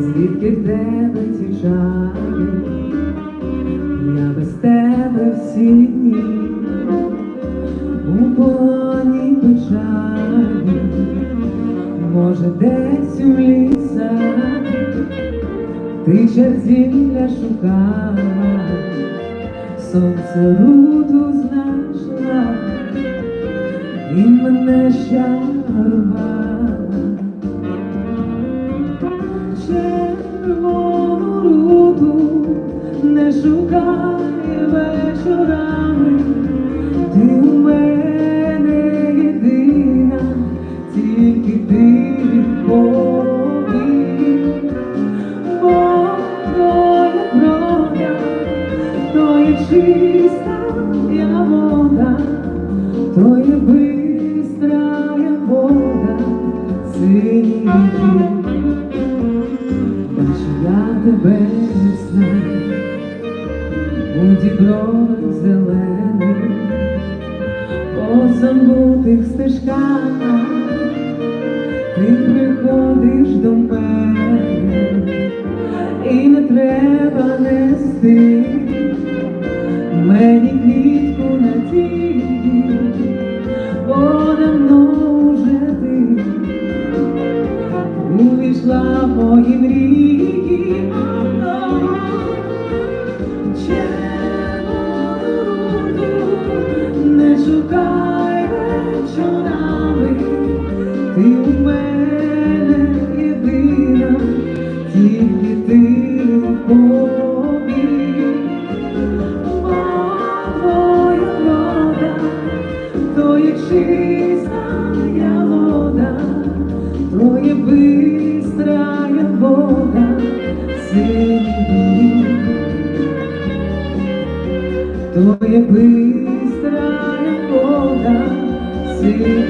звідки в тебе ці чари, я без тебе всі дні, у полоні печалі, може десь у лісах, ти черзілля шукала, сонце руду знайшла і мене щарувала. Не шукай вечорами, ти у мене єдина, тільки ти відповів, бо твоя кроя, то є чиста я вода, то є бистрая вода, синій Бачу я тебе знаю, у дібрах зелених, по забутих стежках, ти приходиш до мене, і не треба нести мені квітку надії, бо давно вже ти увійшла в мої мрії. Шукай вечорами, ти у мене єдина, тільки ти любові. Твоя вода, то є чиста я вода, то є бистрая вода, синій, то є вода, синій,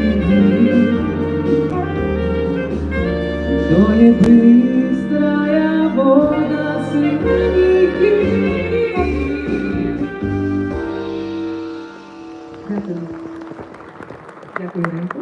то є бистрая вода, синій. Дякую. Дякую, Ринку.